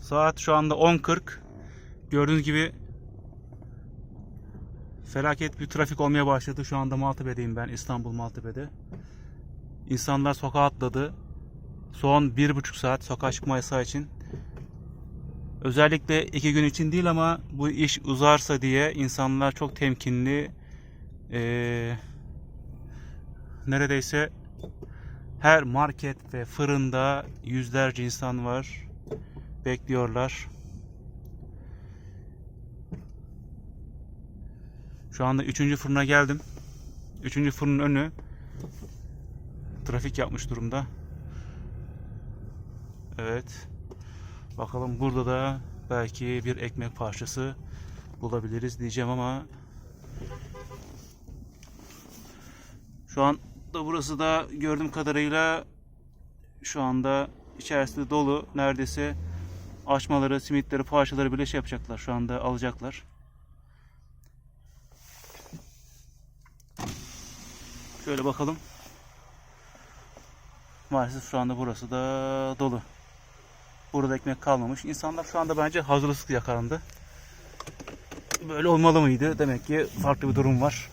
Saat şu anda 10.40. Gördüğünüz gibi felaket bir trafik olmaya başladı. Şu anda Maltepe'deyim ben. İstanbul Maltepe'de. İnsanlar sokağa atladı. Son bir buçuk saat sokağa çıkma yasağı için. Özellikle iki gün için değil ama bu iş uzarsa diye insanlar çok temkinli. Ee, neredeyse her market ve fırında yüzlerce insan var. Bekliyorlar. Şu anda üçüncü fırına geldim. Üçüncü fırının önü trafik yapmış durumda. Evet. Bakalım burada da belki bir ekmek parçası bulabiliriz diyeceğim ama şu an da burası da gördüğüm kadarıyla şu anda içerisi dolu. Neredeyse açmaları, simitleri, poğaçaları bile şey yapacaklar. Şu anda alacaklar. Şöyle bakalım. Maalesef şu anda burası da dolu. Burada ekmek kalmamış. İnsanlar şu anda bence hazırlıksız yakalandı. Böyle olmalı mıydı? Demek ki farklı bir durum var.